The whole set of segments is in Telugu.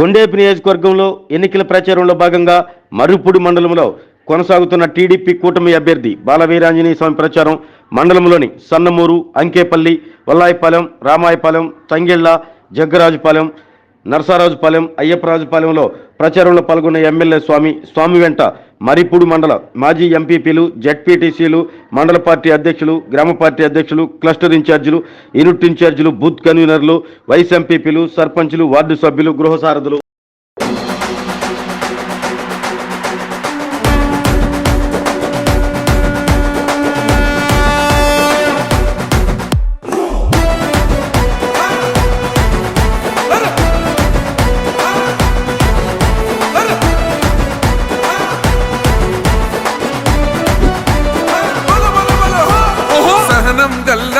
కొండేపి నియోజకవర్గంలో ఎన్నికల ప్రచారంలో భాగంగా మరుపుడి మండలంలో కొనసాగుతున్న టీడీపీ కూటమి అభ్యర్థి బాలవీరాంజనేయ స్వామి ప్రచారం మండలంలోని సన్నమూరు అంకేపల్లి వల్లాయిపాలెం రామాయపాలెం తంగెళ్ళ జగ్గరాజుపాలెం నరసరాజుపాలెం అయ్యప్పరాజుపాలెంలో ప్రచారంలో పాల్గొన్న ఎమ్మెల్యే స్వామి స్వామి వెంట మరిపూడి మండల మాజీ ఎంపీపీలు జెడ్పీటీసీలు మండల పార్టీ అధ్యక్షులు గ్రామ పార్టీ అధ్యక్షులు క్లస్టర్ ఇన్ఛార్జీలు యూనిట్ ఇన్ఛార్జీలు బూత్ కన్వీనర్లు వైస్ ఎంపీపీలు సర్పంచులు వార్డు సభ్యులు గృహ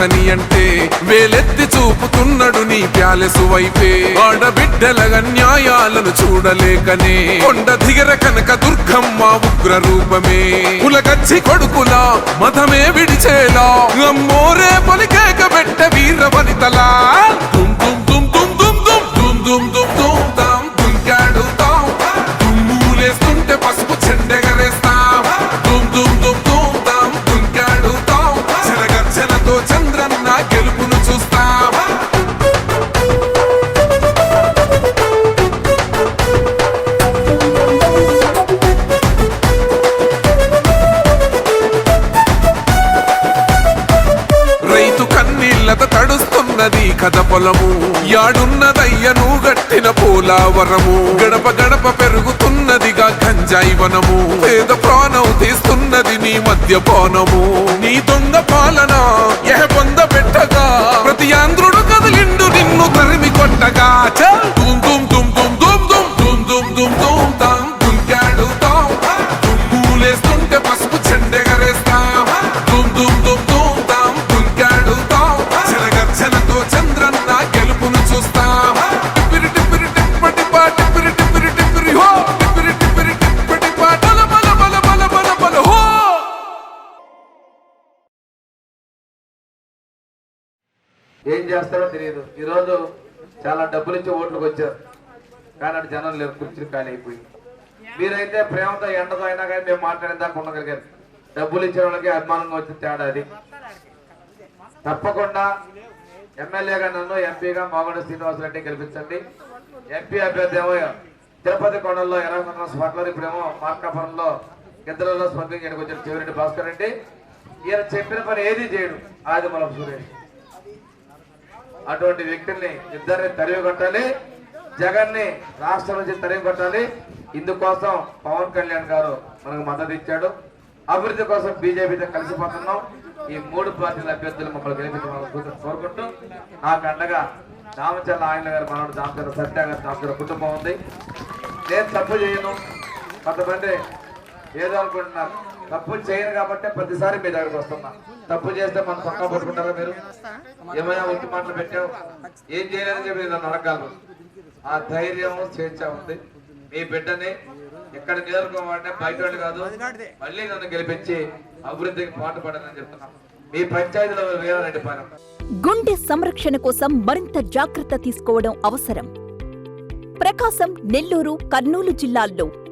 కాదని అంటే వేలెత్తి చూపుతున్నాడు నీ ప్యాలెసు వైపే. ఆడబిడ్డల అన్యాయాలను చూడలేకనే. కొండ దిగర కనక దుర్గమ్మ ఉగ్ర రూపమే. కులకచ్చి కొడుకులా మతమే విడిచేలా. అమ్మోరే పలికేక పెట్ట తడుస్తున్నది కథ పొలము. యాడున్నదయ్యను గట్టిన పోలావరము. గడప గడప పెరుగుతున్నదిగా గంజాయి వనము. పేద ప్రాణం తీస్తున్నది నీ మద్యపానము. నీ దొంగ పాలన ఎహ పొంద పెట్టగా ఏం చేస్తారో తెలియదు. ఈరోజు చాలా డబ్బులు ఇచ్చి ఓట్లకు వచ్చారు. కానీ అటు జనం లేరు కుర్చీలు ఖాళీ అయిపోయి మీరైతే ప్రేమతో ఎండతో అయినా కానీ మేము మాట్లాడేదాకా ఉండగలిగారు. డబ్బులు ఇచ్చే వాళ్ళకి అభిమానంగా వచ్చిన తేడా అది. తప్పకుండా ఎమ్మెల్యేగా నన్ను ఎంపీగా మాగొండ శ్రీనివాసరెడ్డి గెలిపించండి. ఎంపీ అభ్యర్థి ఏమో తిరుపతి కొండల్లో ఇరవై వందల ప్రేమ ఇప్పుడేమో మార్కాపురంలో గిద్దలలో స్వర్గం చేయడానికి వచ్చారు. చెవిరెడ్డి భాస్కర్ రెడ్డి. ఈయన చెప్పిన పని ఏది చేయడు. ఆదిమలం సురేష్. అటువంటి వ్యక్తుల్ని ఇద్దరిని తరివి కొట్టాలి జగన్ని రాష్ట్రం నుంచి తరివి కొట్టాలి. ఇందుకోసం పవన్ కళ్యాణ్ గారు మనకు మద్దతు ఇచ్చాడు. అభివృద్ధి కోసం బీజేపీతో కలిసిపోతున్నాం. ఈ మూడు పార్టీల అభ్యర్థులు మమ్మల్ని గెలిపించమని కోరుకుంటూ నాకు అండగా రామచంద్ర ఆయన గారు మనోడు దామచంద్ర సత్య గారు దామచంద్ర కుటుంబం ఉంది. నేను తప్పు చేయను. కొంతమంది ఏదో అనుకుంటున్నారు. తప్పు చేయరు కాబట్టి ప్రతిసారి మీ దగ్గరకు వస్తున్నా. తప్పు చేస్తే మనం పక్క పట్టుకుంటారా మీరు? ఏమైనా ఒట్టి మాటలు పెట్టావు? ఏం చేయలేదని చెప్పి నన్ను అడగలరు ఆ ధైర్యం స్వేచ్ఛ ఉంది. మీ బిడ్డని ఎక్కడ నిలనుకోవాలంటే బయట వాళ్ళు కాదు మళ్ళీ నన్ను గెలిపించి అభివృద్ధికి పాటుపడని చెప్తున్నాను మీ పంచాయతీలో వీరారెడ్డి పని. గుండె సంరక్షణ కోసం మరింత జాగ్రత్త తీసుకోవడం అవసరం. ప్రకాశం నెల్లూరు కర్నూలు జిల్లాల్లో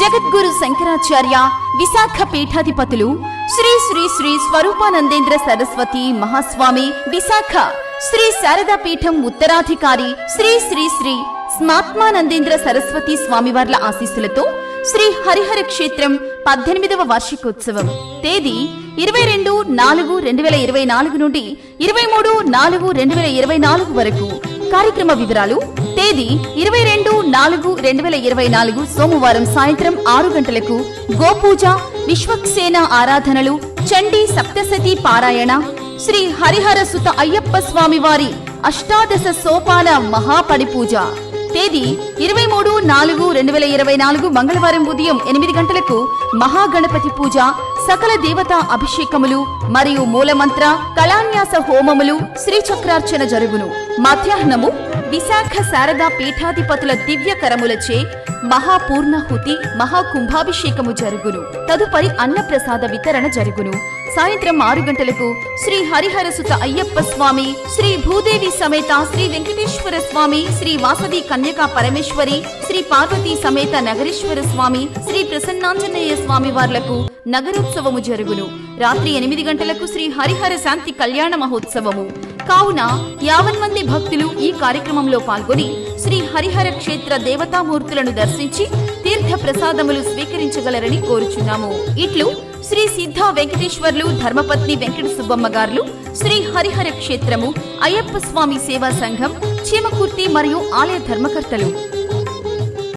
జగద్గురు శంకరాచార్య విశాఖ పీఠాధిపతులు శ్రీ శ్రీ శ్రీ స్వరూపానందేంద్ర సరస్వతి మహాస్వామి విశాఖ శ్రీ శారదా పీఠం ఉత్తరాధికారి శ్రీ శ్రీ శ్రీ స్మాత్మానందేంద్ర సరస్వతి స్వామివార్ల ఆశీస్సులతో శ్రీ హరిహర క్షేత్రం పద్దెనిమిదవ వార్షికోత్సవం. తేదీ ఇరవై రెండు నాలుగు రెండు వేల ఇరవై నాలుగు నుండి ఇరవై మూడు నాలుగు రెండు వేల ఇరవై నాలుగు వరకు. కార్యక్రమ వివరాలు తేదీ ఇరవై రెండు నాలుగు రెండు వేల ఇరవై నాలుగు సోమవారం సాయంత్రం ఆరు గంటలకు గోపూజ విశ్వక్సేన ఆరాధనలు చండీ సప్తసతి పారాయణ శ్రీ హరిహర సుత అయ్యప్ప స్వామి వారి అష్టాదశ సోపాన మహాపడిపూజ తేదీ ఇరవై మూడు నాలుగు రెండు వేల ఇరవై నాలుగు మంగళవారం ఉదయం ఎనిమిది గంటలకు మహాగణపతి పూజ సకల దేవతా అభిషేకములు మరియు మూలమంత్ర కళాన్యాస హోమములు శ్రీచక్రార్చన జరుగును. మధ్యాహ్నము విశాఖ శారదా పీఠాధిపతుల దివ్య కరములచే మహాపూర్ణహుతి మహాకుంభాభిషేకము జరుగును. తదుపరి అన్నప్రసాద వితరణ జరుగును. సాయంత్రం ఆరు గంటలకు శ్రీ హరిహరసుత అయ్యప్ప స్వామి శ్రీ భూదేవి సమేత శ్రీ వెంకటేశ్వర స్వామి శ్రీ వాసవి కన్యకా పరమేశ్వరి శ్రీ పార్వతీ సమేత నగరేశ్వర స్వామి శ్రీ ప్రసన్నాంజనేయ స్వామి వార్లకు నగరోత్సవము జరుగును. రాత్రి ఎనిమిది గంటలకు శ్రీ హరిహర శాంతి కళ్యాణ మహోత్సవము. కావున యావన్ మంది భక్తులు ఈ కార్యక్రమంలో పాల్గొని శ్రీ హరిహర క్షేత్ర దేవతామూర్తులను దర్శించి తీర్థ ప్రసాదములు స్వీకరించగలరని కోరుచున్నాము. ఇట్లు శ్రీ సిద్ధ వెంకటేశ్వర్లు ధర్మపత్ని వెంకట సుబ్బమ్మ గారులు శ్రీ హరిహర క్షేత్రము అయ్యప్ప స్వామి సేవా సంఘం చీమకుర్తి మరియు ఆలయ ధర్మకర్తలు.